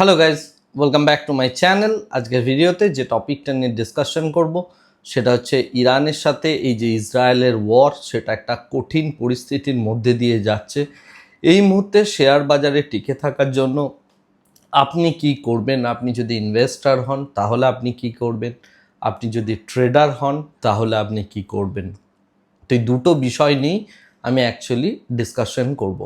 Hello guys welcome back to my channel আজকের ভিডিওতে যে টপিকটা নিয়ে ডিসকাশন করব, সেটা হচ্ছে ইরানের সাথে এই যে ইসরায়েলের ওয়ার সেটা একটা কঠিন পরিস্থিতির মধ্যে দিয়ে যাচ্ছে। এই মুহূর্তে শেয়ার বাজারে টিকে থাকার জন্য আপনি কি করবেন? আপনি যদি ইনভেস্টার হন, তাহলে আপনি কি করবেন? আপনি যদি ট্রেডার হন, তাহলে আপনি কি করবেন? তো এই দুটো বিষয় নিয়েই আমি অ্যাকচুয়ালি ডিসকাশন করব।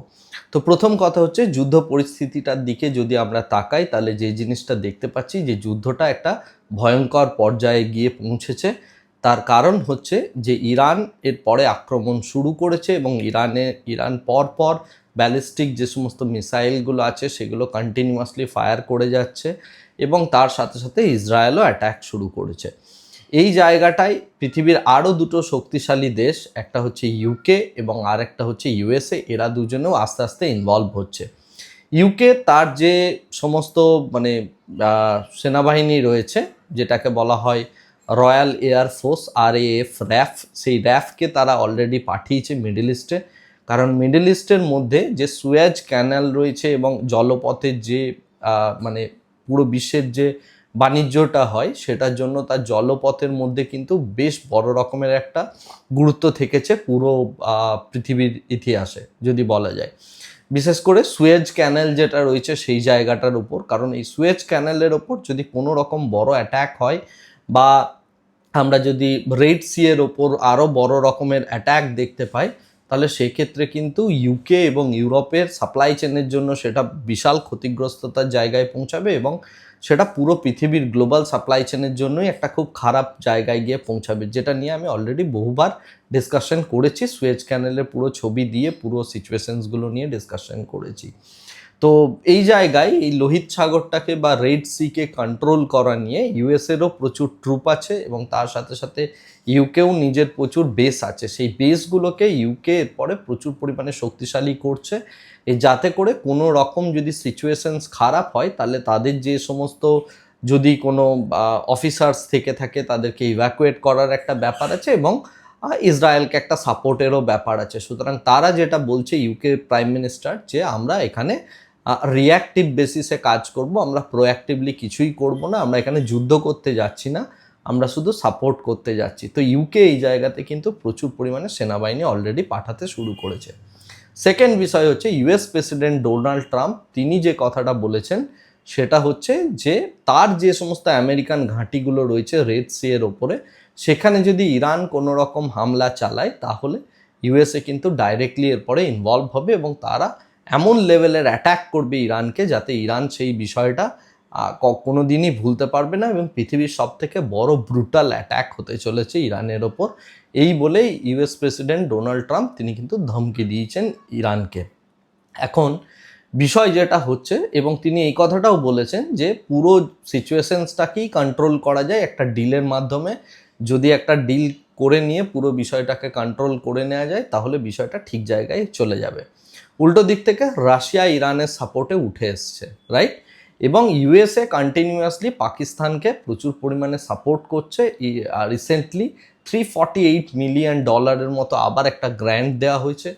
তো প্রথম কথা হচ্ছে যুদ্ধ পরিস্থিতিটার দিকে যদি আমরা তাকাই, তাহলে যে জিনিসটা দেখতে পাচ্ছি যে যুদ্ধটা একটা ভয়ঙ্কর পর্যায়ে গিয়ে পৌঁছেছে। তার কারণ হচ্ছে যে ইরান এর পরে আক্রমণ শুরু করেছে এবং ইরানে, ইরান পর পর ব্যালিস্টিক যে সমস্ত মিসাইলগুলো আছে, সেগুলো কন্টিনিউয়াসলি ফায়ার করে যাচ্ছে এবং তার সাথে সাথে ইসরায়েলও অ্যাট্যাক শুরু করেছে। এই জায়গাটায় পৃথিবীর আরও দুটো শক্তিশালী দেশ, একটা হচ্ছে ইউকে এবং আরেকটা হচ্ছে ইউএসএ এরা দুজনেও আস্তে আস্তে ইনভলভ হচ্ছে। ইউকে তার যে সমস্ত মানে সেনাবাহিনী রয়েছে, যেটাকে বলা হয় royal air force R F RAF সেই র্যাফকে তারা অলরেডি পাঠিয়েছে মিডল ইস্টে কারণ মিডল ইস্টের মধ্যে যে সুয়েজ ক্যানাল রয়েছে এবং জলপথের যে মানে পুরো বিশ্বের যে বাণিজ্যটা হয়, সেটার জন্য তার জলপথের মধ্যে কিন্তু বেশ বড় রকমের একটা গুরুত্ব থেকেছে পুরো পৃথিবীর ইতিহাসে, যদি বলা যায়। বিশেষ করে সুয়েজ ক্যানেল যেটা রয়েছে সেই জায়গাটার উপর, কারণ এই সুয়েজ ক্যানেলের ওপর যদি কোনো রকম বড় অ্যাট্যাক হয় বা আমরা যদি রেড সি এর ওপর আরও বড় রকমের অ্যাট্যাক দেখতে পাই, তাহলে সেক্ষেত্রে কিন্তু ইউকে এবং ইউরোপের সাপ্লাই চেনের জন্য সেটা বিশাল ক্ষতিগ্রস্ততার জায়গায় পৌঁছাবে এবং সেটা পুরো পৃথিবীর গ্লোবাল সাপ্লাই চেনের জন্যই একটা খুব খারাপ জায়গায় গিয়ে পৌঁছাবে, যেটা নিয়ে আমি অলরেডি বহুবার ডিসকাশন করেছি সুয়েজ ক্যানেলের পুরো ছবি দিয়ে পুরো সিচুয়েশনসগুলো নিয়ে ডিসকাশন করেছি। তো এই জায়গায় এই লোহিত সাগরটাকে বা রেড সিকে কন্ট্রোল করা নিয়ে ইউএসএরও প্রচুর ট্রুপ আছে এবং তার সাথে সাথে ইউকেও নিজের প্রচুর বেস আছে। সেই বেসগুলোকে ইউকে এরপরে প্রচুর পরিমাণে শক্তিশালী করছে। যাতে করে কোনো রকম যদি সিচুয়েশনস খারাপ হয়, তাহলে তাদের যে সমস্ত যদি কোনো অফিসার্স থেকে থাকে, তাদেরকে ইভ্যাকুয়েট করার একটা ব্যাপার আছে এবং ইসরায়েলকে একটা সাপোর্টেরও ব্যাপার আছে। সুতরাং তারা যেটা বলছে ইউকে প্রাইম মিনিস্টার যে আমরা এখানে রিয়াক্টিভ বেসিসে কাজ করব, আমরা প্রোঅ্যাক্টিভলি কিছুই করব না, আমরা এখানে যুদ্ধ করতে যাচ্ছি না, আমরা শুধু সাপোর্ট করতে যাচ্ছি। তো ইউকে এই জায়গাতে কিন্তু প্রচুর পরিমাণে সেনাবাহিনী অলরেডি পাঠাতে শুরু করেছে। সেকেন্ড বিষয় হচ্ছে ইউএস প্রেসিডেন্ট ডোনাল্ড ট্রাম্প তিনি যে কথাটা বলেছেন, সেটা হচ্ছে যে তার যে সমস্ত আমেরিকান ঘাঁটিগুলো রয়েছে রেড সি এর ওপরে সেখানে যদি ইরান কোনো রকম হামলা চালায়, তাহলে ইউএসএ কিন্তু ডাইরেক্টলি এরপরে ইনভলভ হবে এবং তারা এমন লেভেলের অ্যাট্যাক করবে ইরানকে যাতে ইরান সেই বিষয়টা কোনো দিনই ভুলতে পারবে না এবং পৃথিবীর সব থেকে বড় ব্রুটাল অ্যাট্যাক হতে চলেছে ইরানের ওপর। এই বলেই ইউএস প্রেসিডেন্ট ডোনাল্ড ট্রাম্প তিনি কিন্তু ধমকি দিয়েছেন ইরানকে। এখন বিষয় যেটা হচ্ছে এবং তিনি এই কথাটাও বলেছেন যে পুরো সিচুয়েশনসটাকেই কন্ট্রোল করা যায় একটা ডিলের মাধ্যমে। যদি একটা ডিল করে নিয়ে পুরো বিষয়টাকে কন্ট্রোল করে নেওয়া যায়, তাহলে বিষয়টা ঠিক জায়গায় চলে যাবে। উল্টো দিক থেকে রাশিয়া ইরানের সাপোর্টে উঠে এসছে রাইট এবং ইউএসএ কন্টিনিউয়াসলি পাকিস্তানকে প্রচুর পরিমাণে সাপোর্ট করছে। Recently three forty eight million ডলারের মতো আবার একটা গ্র্যান্ট দেওয়া হয়েছে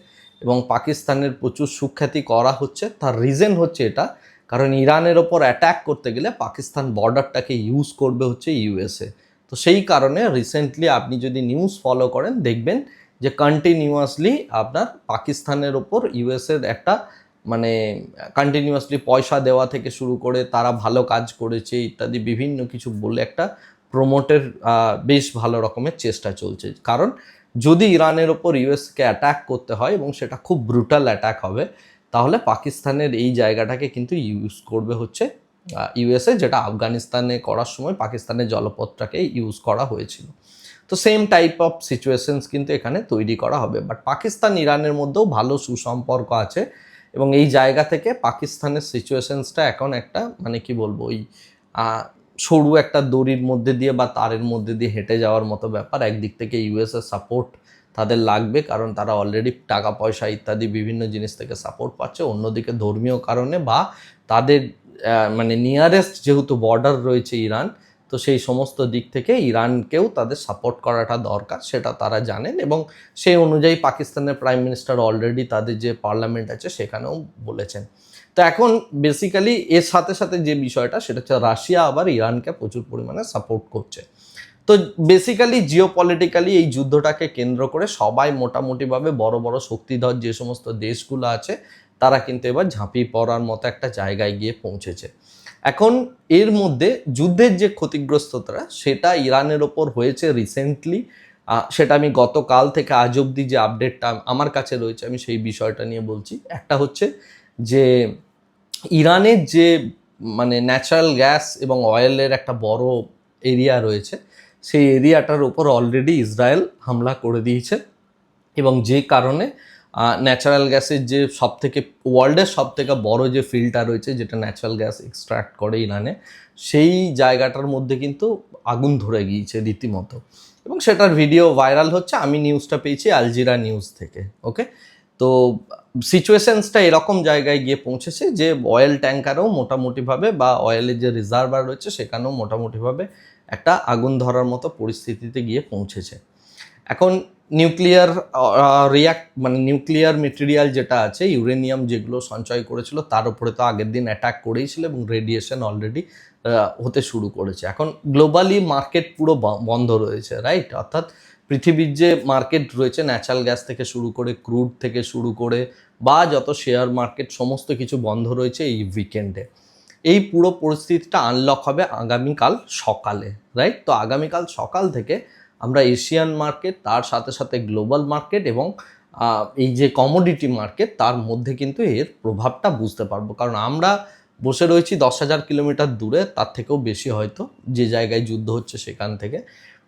এবং পাকিস্তানের প্রচুর সুখ্যাতি করা হচ্ছে। তার রিজন হচ্ছে এটা, কারণ ইরানের ওপর অ্যাট্যাক করতে গেলে পাকিস্তান বর্ডারটাকে ইউজ করবে হচ্ছে ইউএসএ তো সেই কারণে রিসেন্টলি আপনি যদি নিউজ ফলো করেন, দেখবেন যে কন্টিনিউয়াসলি আপনার পাকিস্তানের ওপর ইউএসের একটা মানে কন্টিনিউয়াসলি পয়সা দেওয়া থেকে শুরু করে তারা ভালো কাজ করেছে ইত্যাদি বিভিন্ন কিছু বলে একটা প্রমোটের বেশ ভালো রকমের চেষ্টা চলছে। কারণ যদি ইরানের ওপর ইউএসকে অ্যাটাক করতে হয় এবং সেটা খুব ব্রুটাল অ্যাটাক হবে, তাহলে পাকিস্তানের এই জায়গাটাকে কিন্তু ইউজ করবে হচ্ছে ইউএসএ যেটা আফগানিস্তানে করার সময় পাকিস্তানের জলপথটাকে ইউজ করা হয়েছিল। তো সেম টাইপ অফ সিচুয়েশনস কিন্তু এখানে তৈরি করা হবে। বাট পাকিস্তান ইরানের মধ্যেও ভালো সুসম্পর্ক আছে এবং এই জায়গা থেকে পাকিস্তানের সিচুয়েশনসটা এখন একটা মানে কি বলব, ওই সরু একটা দড়ির মধ্যে দিয়ে বা তারের মধ্যে দিয়ে হেঁটে যাওয়ার মতো ব্যাপার। একদিক থেকে ইউএসএর সাপোর্ট তাদের লাগবে কারণ তারা অলরেডি টাকা পয়সা ইত্যাদি বিভিন্ন জিনিস থেকে সাপোর্ট পাচ্ছে। অন্যদিকে ধর্মীয় কারণে বা তাদের মানে নিয়ারেস্ট যেহেতু বর্ডার রয়েছে ইরান, তো সেই সমস্ত দিক থেকে ইরানকেও তাদের সাপোর্ট করাটা দরকার, সেটা তারা জানেন এবং সেই অনুযায়ী পাকিস্তানের প্রাইম মিনিস্টার অলরেডি তাদের যে পার্লামেন্ট আছে সেখানেও বলেছেন। তো এখন বেসিক্যালি এর সাথে সাথে যে বিষয়টা, সেটা হচ্ছে রাশিয়া আবার ইরানকে প্রচুর পরিমাণে সাপোর্ট করছে। তো বেসিক্যালি জিও পলিটিক্যালি এই যুদ্ধটাকে কেন্দ্র করে সবাই মোটামুটিভাবে বড় বড় শক্তিধর যে সমস্ত দেশগুলো আছে তারা কিন্তু এবার ঝাঁপিয়ে পড়ার মতো একটা জায়গায় গিয়ে পৌঁছেছে। এখন এর মধ্যে যুদ্ধের যে ক্ষতিগ্রস্ততা সেটা ইরানের ওপর হয়েছে রিসেন্টলি সেটা আমি গতকাল থেকে আজ অবধি যে আপডেটটা আমার কাছে রয়েছে, আমি সেই বিষয়টা নিয়ে বলছি। একটা হচ্ছে যে, ইরানের যে মানে ন্যাচারাল গ্যাস এবং অয়েলের একটা বড় এরিয়া রয়েছে, সেই এরিয়াটার উপর অলরেডি ইসরায়েল হামলা করে দিয়েছে এবং যে কারণে ন্যাচারাল গ্যাসের যে সব থেকে ওয়ার্ল্ডের সব থেকে বড় যে ফিল্ডটা রয়েছে, যেটা ন্যাচারাল গ্যাস এক্সট্রাক্ট করে ইরানে, সেই জায়গাটার মধ্যে কিন্তু আগুন ধরে গিয়েছে রীতিমতো। এবং সেটার ভিডিও ভাইরাল হচ্ছে, আমি নিউজটা পেয়েছি আলজিরা নিউজ থেকে ওকে তো সিচুয়েশনসটা এরকম জায়গায় গিয়ে পৌঁছেছে যে অয়েল ট্যাঙ্কারেও মোটামুটিভাবে বা অয়েলের যে রিজার্ভার রয়েছে, সেখানেও মোটামুটিভাবে একটা আগুন ধরার মতো পরিস্থিতিতে গিয়ে পৌঁছেছে। এখন নিউক্লিয়ার রিয়াক্ট মানে নিউক্লিয়ার মেটেরিয়াল যেটা আছে ইউরেনিয়াম যেগুলো সঞ্চয় করেছিল, তার উপরে তো আগের দিন অ্যাটাক করেইছিল এবং রেডিয়েশন অলরেডি হতে শুরু করেছে। এখন গ্লোবালি মার্কেট পুরো বন্ধ রয়েছে রাইট অর্থাৎ পৃথিবীর যে মার্কেট রয়েছে ন্যাচারাল গ্যাস থেকে শুরু করে ক্রুড থেকে শুরু করে বা যত শেয়ার মার্কেট সমস্ত কিছু বন্ধ রয়েছে এই উইকেন্ডে এই পুরো পরিস্থিতিটা আনলক হবে আগামীকাল সকালে রাইট তো আগামীকাল সকাল থেকে আমরা এশিয়ান মার্কেট, তার সাথে সাথে গ্লোবাল মার্কেট এবং এই যে কমোডিটি মার্কেট, তার মধ্যে কিন্তু এর প্রভাবটা বুঝতে পারব। কারণ আমরা বসে রয়েছি দশ হাজার কিলোমিটার দূরে, তার থেকেও বেশি হয়তো যে জায়গায় যুদ্ধ হচ্ছে সেখান থেকে।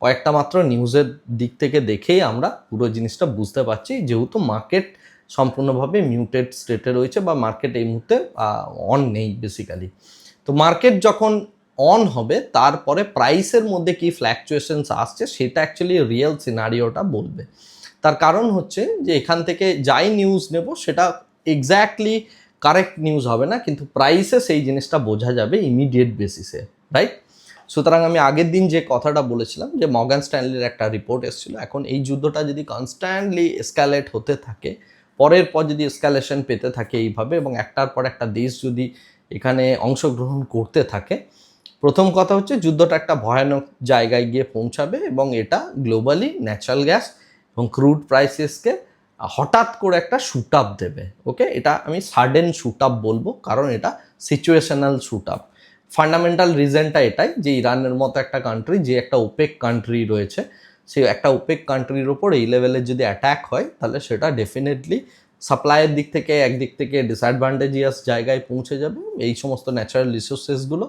কয়েকটা মাত্র নিউজের দিক থেকে দেখেই আমরা পুরো জিনিসটা বুঝতে পারছি। যেহেতু মার্কেট সম্পূর্ণভাবে মিউটেড স্টেটে রয়েছে বা মার্কেট এই মুহূর্তে অন নেই বেসিক্যালি তো মার্কেট যখন অন হবে, তারপরে প্রাইসের মধ্যে কি ফ্ল্যাকচুয়েশনস আসছে, সেটা অ্যাকচুয়ালি রিয়েল সিনারিওটা বলবে। তার কারণ হচ্ছে যে এখান থেকে যাই নিউজ নেব, সেটা এক্স্যাক্টলি কারেক্ট নিউজ হবে না, কিন্তু প্রাইসে সেই জিনিসটা বোঝা যাবে ইমিডিয়েট বেসিসে রাইট সুতরাং আমি আগের দিন যে কথাটা বলেছিলাম যে মগান স্ট্যানলির একটা রিপোর্ট এসেছিল, এখন এই যুদ্ধটা যদি কনস্ট্যান্টলি এসকালেট হতে থাকে, পরের পর যদি এসকালেশন পেতে থাকে এইভাবে এবং একটার পর একটা দেশ যদি এখানে অংশগ্রহণ করতে থাকে প্রথম কথা হচ্ছে যুদ্ধটা একটা ভয়ানক জায়গায় গিয়ে পৌঁছাবে এবং এটা গ্লোবালি ন্যাচারাল গ্যাস এবং ক্রুড প্রাইসেসকে হঠাৎ করে একটা শুট আপ দেবে ওকে এটা আমি সাডেন শুট আপ বলব, কারণ এটা সিচুয়েশনাল শুট আপ ফান্ডামেন্টাল রিজনটা এটাই যে ইরানের মতো একটা কান্ট্রি যে একটা ওপেক কান্ট্রি রয়েছে সেই একটা ওপেক কান্ট্রির ওপর এই লেভেলের যদি অ্যাট্যাক হয়, তাহলে সেটা ডেফিনেটলি সাপ্লাইয়ের দিক থেকে, একদিক থেকে ডিসঅ্যাডভান্টেজিয়াস জায়গায় পৌঁছে যাবে। এই সমস্ত ন্যাচারাল রিসোর্সেসগুলো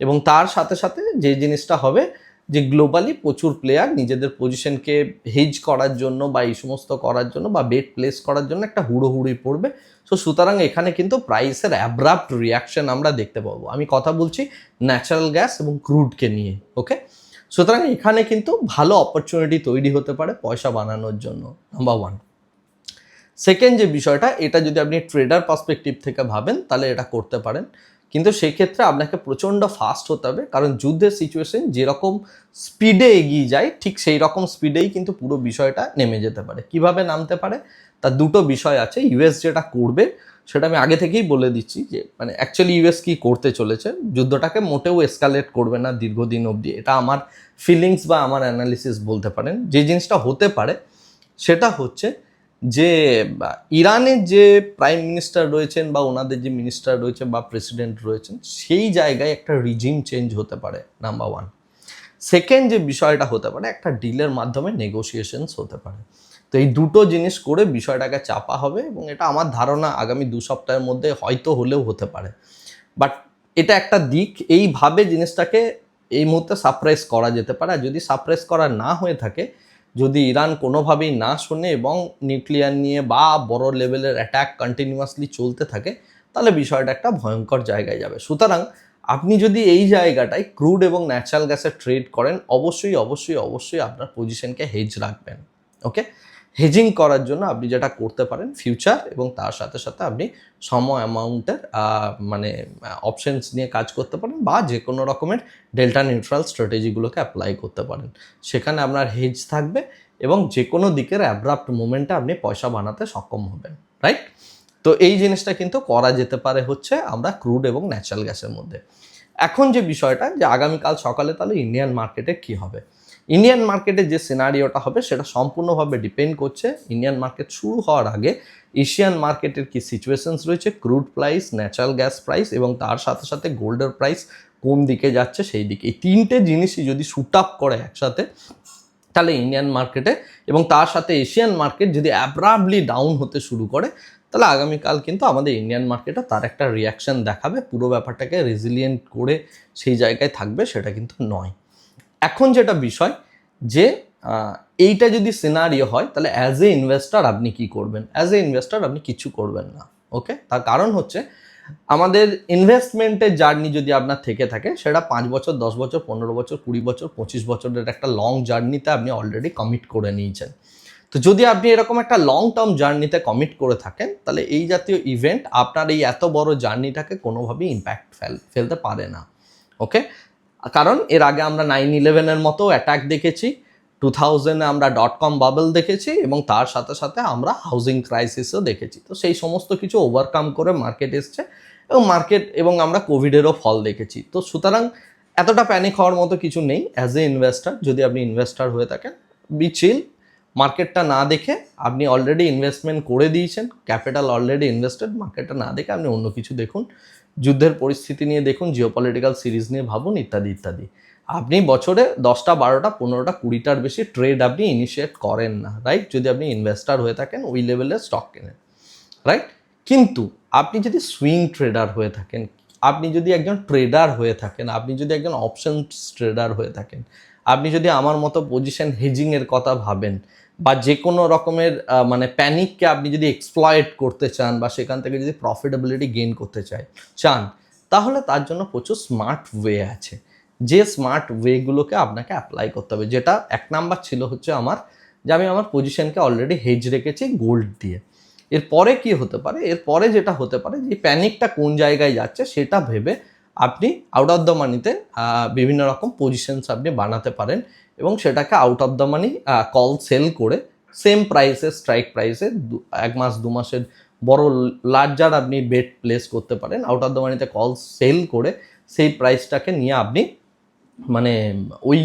এবং তার সাথে সাথে যে জিনিসটা হবে যে গ্লোবালি প্রচুর প্লেয়ার নিজেদের পজিশনকে হেজ করার জন্য বা এই সমস্ত করার জন্য বা বেট প্লেস করার জন্য একটা হুড়োহুড়ি পড়বে। সো সুতরাং এখানে কিন্তু প্রাইসের অ্যাব্রাপ্ট রিয়াকশন আমরা দেখতে পাবো। আমি কথা বলছি ন্যাচারাল গ্যাস এবং ক্রুডকে নিয়ে ওকে সুতরাং এখানে কিন্তু ভালো অপরচুনিটি তৈরি হতে পারে পয়সা বানানোর জন্য নাম্বার ওয়ান সেকেন্ড যে বিষয়টা, এটা যদি আপনি ট্রেডার পার্সপেক্টিভ থেকে ভাবেন, তাহলে এটা করতে পারেন। কিন্তু সেক্ষেত্রে আপনাকে প্রচণ্ড ফাস্ট হতে হবে। কারণ যুদ্ধের সিচুয়েশন যেরকম স্পিডে এগিয়ে যায়, ঠিক সেই রকম স্পিডেই কিন্তু পুরো বিষয়টা নেমে যেতে পারে। কীভাবে নামতে পারে? তার দুটো বিষয় আছে। ইউএস যেটা করবে, সেটা আমি আগে থেকেই বলে দিচ্ছি যে মানে অ্যাকচুয়ালি ইউএস কি করতে চলেছে, যুদ্ধটাকে মোটেও এসকালেট করবে না দীর্ঘদিন অবধি। এটা আমার ফিলিংস বা আমার অ্যানালিসিস বলতে পারেন। যে জিনিসটা হতে পারে, সেটা হচ্ছে যে ইরানের যে প্রাইম মিনিস্টার রয়েছেন বা ওনাদের যে মিনিস্টার রয়েছে বা প্রেসিডেন্ট রয়েছেন, সেই জায়গায় একটা রিজিম চেঞ্জ হতে পারে নাম্বার ওয়ান সেকেন্ড যে বিষয়টা হতে পারে, একটা ডিলের মাধ্যমে নেগোসিয়েশনস হতে পারে। তো এই দুটো জিনিস করে বিষয়টাকে চাপা হবে এবং এটা আমার ধারণা আগামী দু সপ্তাহের মধ্যে হয়তো হলেও হতে পারে। বাট এটা একটা দিক, এইভাবে জিনিসটাকে এই মুহূর্তে সারপ্রাইজ করা যেতে পারে। আর যদি সারপ্রাইজ করা না হয়ে থাকে যদি ইরান কোনোভাবেই না শোনে এবং নিউক্লিয়ার নিয়ে বা বড় লেভেলের অ্যাট্যাক কন্টিনিউয়াসলি চলতে থাকে, তাহলে বিষয়টা একটা ভয়ঙ্কর জায়গায় যাবে। সুতরাং আপনি যদি এই জায়গাটায় ক্রুড এবং ন্যাচারাল গ্যাসের ট্রেড করেন, অবশ্যই অবশ্যই অবশ্যই আপনার পজিশনকে হেজ রাখবেন। ওকে হেজিং করার জন্য আপনি যেটা করতে পারেন ফিউচার এবং তার সাথে সাথে আপনি সম অ্যামাউন্টের মানে অপশনস নিয়ে কাজ করতে পারেন বা যে কোনো রকমের ডেল্টা নিউট্রাল স্ট্র্যাটেজিগুলোকে অ্যাপ্লাই করতে পারেন। সেখানে আপনার হেজ থাকবে এবং যে কোনো দিকের অ্যাব্রাপ্ট মুভমেন্টে আপনি পয়সা বানাতে সক্ষম হবেন রাইট তো এই জিনিসটা কিন্তু করা যেতে পারে হচ্ছে আমরা ক্রুড এবং ন্যাচারাল গ্যাসের মধ্যে। এখন যে বিষয়টা যে আগামীকাল সকালে তাহলে ইন্ডিয়ান মার্কেটে কি হবে? ইন্ডিয়ান মার্কেটে যে সিনারিওটা হবে, সেটা সম্পূর্ণভাবে ডিপেন্ড করছে ইন্ডিয়ান মার্কেট শুরু হওয়ার আগে এশিয়ান মার্কেটের কি সিচুয়েশনস রয়েছে crude price natural gas price এবং তার সাথে সাথে গোল্ডের প্রাইস কোন দিকে যাচ্ছে সেই দিকে। এই তিনটে জিনিসই যদি শুট আপ করে একসাথে, তাহলে ইন্ডিয়ান মার্কেটে এবং তার সাথে এশিয়ান মার্কেট যদি অ্যাব্রাবলি ডাউন হতে শুরু করে, তাহলে আগামীকাল কিন্তু আমাদের ইন্ডিয়ান মার্কেটে তার একটা রিয়াকশন দেখাবে। পুরো ব্যাপারটাকে রেজিলিয়েন্ট করে সেই জায়গায় থাকবে, সেটা কিন্তু নয়। এখন যেটা বিষয় যে এইটা যদি সিনারিও হয়, তাহলে অ্যাজ এ ইনভেস্টার আপনি কি করবেন? অ্যাজ এ ইনভেস্টার আপনি কিছু করবেন না ওকে তার কারণ হচ্ছে, আমাদের ইনভেস্টমেন্টের জার্নি যদি আপনার থেকে থাকে, সেটা পাঁচ বছর, দশ বছর, পনেরো বছর, কুড়ি বছর, পঁচিশ বছরের একটা লং জার্নিতে আপনি অলরেডি কমিট করে নিয়েছেন। তো যদি আপনি এরকম একটা লং টার্ম জার্নিতে কমিট করে থাকেন, তাহলে এই জাতীয় ইভেন্ট আপনার এই এত বড় জার্নিটাকে কোনোভাবেই ইম্প্যাক্ট ফেল, ফেলতে পারে না ওকে কারণ এর আগে আমরা নাইন ইলেভেনের মতো অ্যাটাক দেখেছি টু থাউজেন্ডে আমরা ডট কম বাবল দেখেছি এবং তার সাথে সাথে আমরা হাউজিং ক্রাইসিসও দেখেছি। তো সেই সমস্ত কিছু ওভারকাম করে মার্কেট এসছে এবং মার্কেট এবং আমরা কোভিডেরও ফল দেখেছি। তো সুতরাং এতটা প্যানিক হওয়ার মতো কিছু নেই। অ্যাজ এ ইনভেস্টার যদি আপনি ইনভেস্টার হয়ে থাকেন বি চিল মার্কেটটা না দেখে আপনি অলরেডি ইনভেস্টমেন্ট করে দিয়েছেন ক্যাপিটাল অলরেডি ইনভেস্টেড মার্কেটটা না দেখে আপনি অন্য কিছু দেখুন। যুদ্ধের পরিস্থিতি নিয়ে দেখুন জিওপলিটিক্যাল সিরিজ নিয়ে ভাবুন, ইত্যাদি ইত্যাদি। আপনি বছরে দশটা, বারোটা, পনেরোটা, কুড়িটার বেশি ট্রেড আপনি ইনিশিয়েট করেন না রাইট যদি আপনি ইনভেস্টার হয়ে থাকেন, ওই লেভেলের স্টক কেনেন রাইট কিন্তু আপনি যদি সুইং ট্রেডার হয়ে থাকেন, আপনি যদি একজন ট্রেডার হয়ে থাকেন, আপনি যদি একজন অপশন ট্রেডার হয়ে থাকেন, আপনি যদি আমার মতো পজিশন হেজিংয়ের কথা ভাবেন বা যে কোনো রকমের মানে প্যানিককে আপনি যদি এক্সপ্লয়েট করতে চান বা সেখান থেকে যদি প্রফিটেবিলিটি গেইন করতে চাই, চান, তাহলে তার জন্য প্রচুর স্মার্ট ওয়ে আছে। যে স্মার্ট ওয়েগুলোকে আপনাকে অ্যাপ্লাই করতে হবে। যেটা এক নাম্বার ছিল হচ্ছে আমার, যে আমি আমার পজিশনকে অলরেডি হেজ রেখেছি গোল্ড দিয়ে। এরপরে কি হতে পারে? এরপরে যেটা হতে পারে যে প্যানিকটা কোন জায়গায় যাচ্ছে সেটা ভেবে আপনি আউট অফ দ্য মানিতে বিভিন্ন রকম পজিশনস আপনি বানাতে পারেন এবং সেটাকে out of the money call sell করে সেম প্রাইসে স্ট্রাইক প্রাইসে এক মাস, দু মাসের বড় লার্জার আপনি বেট প্লেস করতে পারেন। আউট অফ দ্য মানিতে কল সেল করে সেই প্রাইসটাকে নিয়ে আপনি মানে ওই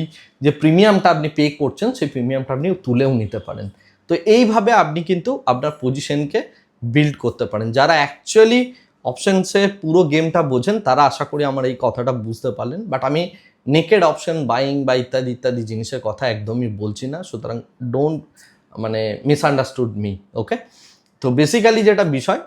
যে প্রিমিয়ামটা আপনি পে করছেন, সেই প্রিমিয়ামটা আপনি তুলেও নিতে পারেন। তো এইভাবে আপনি কিন্তু আপনার পজিশনকে বিল্ড করতে পারেন। যারা অ্যাকচুয়ালি অপশনসে পুরো গেমটা বোঝেন, তারা আশা করি আমার এই কথাটা বুঝতে পারলেন। বাট আমি নেকেড অপশন বাইং বা ইত্যাদি ইত্যাদি জিনিসের কথা একদমই বলছি না। সুতরাং ডোন্ট মানে মিস আন্ডারস্টুড মি ওকে তো বেসিক্যালি যেটা বিষয়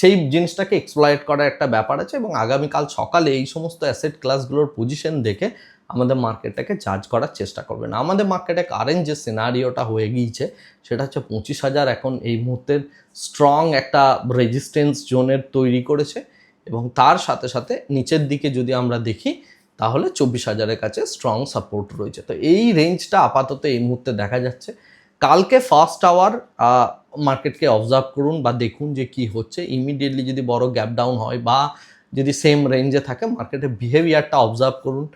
সেই জিনিসটাকে এক্সপ্লয়েট করার একটা ব্যাপার আছে এবং আগামীকাল সকালে এই সমস্ত অ্যাসেট ক্লাসগুলোর পজিশন দেখে আমাদের মার্কেটটাকে জাজ করার চেষ্টা করবেন। আমাদের মার্কেটে কারেন্ট যে সিনারিওটা হয়ে গিয়েছে, সেটা হচ্ছে পঁচিশ হাজার এখন এই মুহূর্তের স্ট্রং একটা রেজিস্ট্যান্স জোনের তৈরি করেছে এবং তার সাথে সাথে নিচের দিকে যদি আমরা দেখি, তাহলে চব্বিশ হাজারের কাছে স্ট্রং সাপোর্ট রয়েছে। তো এই রেঞ্জটা আপাতত এই মুহূর্তে দেখা যাচ্ছে। কালকে ফার্স্ট আওয়ার মার্কেটকে অবজার্ভ করুন বা দেখুন যে কি হচ্ছে। ইমিডিয়েটলি যদি বড় গ্যাপ ডাউন হয় বা যদি সেম রেঞ্জে থাকে মার্কেটের বিহেভিয়ারটা অবজার্ভ করুন।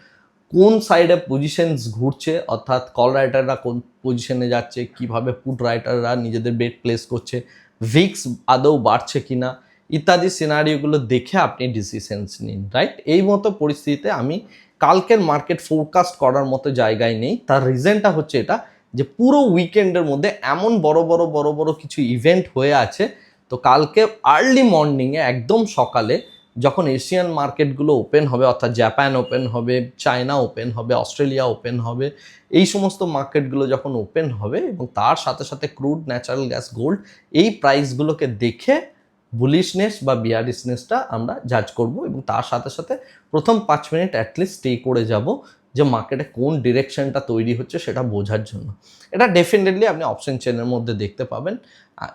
কোন সাইডে পজিশনস ঘুরছে, অর্থাৎ কল রাইটাররা কোন পজিশনে যাচ্ছে, কীভাবে পুট রাইটাররা নিজেদের বেট প্লেস করছে ভিক্স আদৌ বাড়ছে কিনা, ইত্যাদি সিনারিওগুলো দেখে আপনি ডিসিশনস নিন রাইট এই মতো পরিস্থিতিতে আমি কালকের মার্কেট ফোরকাস্ট করার মতো জায়গায় নেই। তার রিজনটা হচ্ছে এটা যে পুরো উইকেন্ডের মধ্যে এমন বড় বড় বড় বড় কিছু ইভেন্ট হয়ে আছে। তো কালকে আর্লি মর্নিংয়ে একদম সকালে যখন এশিয়ান মার্কেটগুলো ওপেন হবে, অর্থাৎ জাপান ওপেন হবে চায়না ওপেন হবে অস্ট্রেলিয়া ওপেন হবে, এই সমস্ত মার্কেটগুলো যখন ওপেন হবে এবং তার সাথে সাথে ক্রুড ন্যাচারাল গ্যাস গোল্ড এই প্রাইসগুলোকে দেখে বুলিশনেস বা বিয়ারিশনেসটা আমরা জাজ করব এবং তার সাথে সাথে প্রথম পাঁচ মিনিট অ্যাটলিস্ট স্টে করে যাব। যে মার্কেটে কোন ডিরেকশনটা তৈরি হচ্ছে সেটা বোঝার জন্য। এটা ডেফিনেটলি আপনি অপশন চেনের মধ্যে দেখতে পাবেন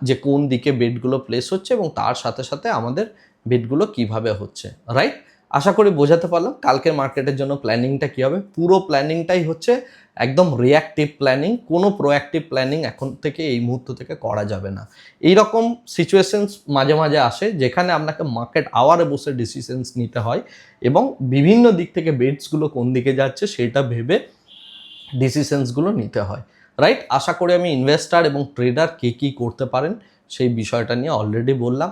যে কোন দিকে বেডগুলো প্লেস হচ্ছে এবং তার সাথে সাথে আমাদের বেডগুলো কীভাবে হচ্ছে রাইট আশা করি বোঝাতে পারলাম। কালকের মার্কেটের জন্য প্ল্যানিংটা কী হবে? পুরো প্ল্যানিংটাই হচ্ছে একদম রিয়াক্টিভ প্ল্যানিং কোনো প্রোঅ্যাক্টিভ প্ল্যানিং এখন থেকে এই মুহূর্ত থেকে করা যাবে না। এই রকম সিচুয়েশনস মাঝে মাঝে আসে যেখানে আপনাকে মার্কেট আওয়ারে বসে ডিসিশনস নিতে হয় এবং বিভিন্ন দিক থেকে বেডসগুলো কোন দিকে যাচ্ছে সেটা ভেবে ডিসিশনসগুলো নিতে হয়। রাইট আশা করি আমি ইনভেস্টার এবং ট্রেডার কে কী করতে পারেন সেই বিষয়টা নিয়ে অলরেডি বললাম।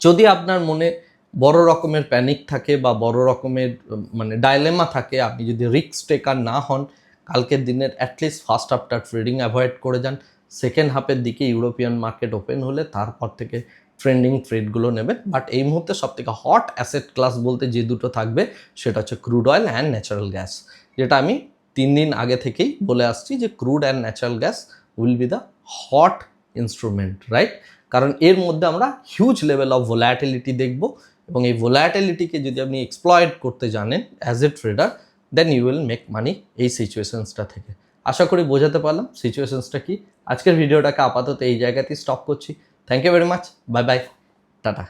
যদি আপনার মনে বড় রকমের প্যানিক থাকে বা বড় রকমের মানে ডাইলেমা থাকে। আপনি যদি রিক্স টেকার না হন, কালকের দিনের অ্যাটলিস্ট ফার্স্ট হাফটা ট্রেডিং অ্যাভয়েড করে যান। সেকেন্ড হাফের দিকে ইউরোপিয়ান মার্কেট ওপেন হলে তারপর থেকে ট্রেন্ডিং ট্রেডগুলো নেবেন। বাট এই মুহূর্তে সব থেকে হট অ্যাসেট ক্লাস বলতে যে দুটো থাকবে, সেটা হচ্ছে crude oil and natural gas যেটা আমি তিন দিন আগে থেকেই বলে আসছি যে crude and natural gas will be the hot instrument right কারণ এর মধ্যে আমরা হিউজ লেভেল অফ ভোলাটিলিটি দেখব। এবং এই ভোলাটিলিটিকে যদি আপনি এক্সপ্লয়েড করতে জানেন as a trader then you will make money এই সিচুয়েশনসটা থেকে। আশা করি বোঝাতে পারলাম সিচুয়েশনসটা কি। আজকের ভিডিওটাকে আপাতত এই জায়গাতেই স্টপ করছি। Thank you very much bye bye tata.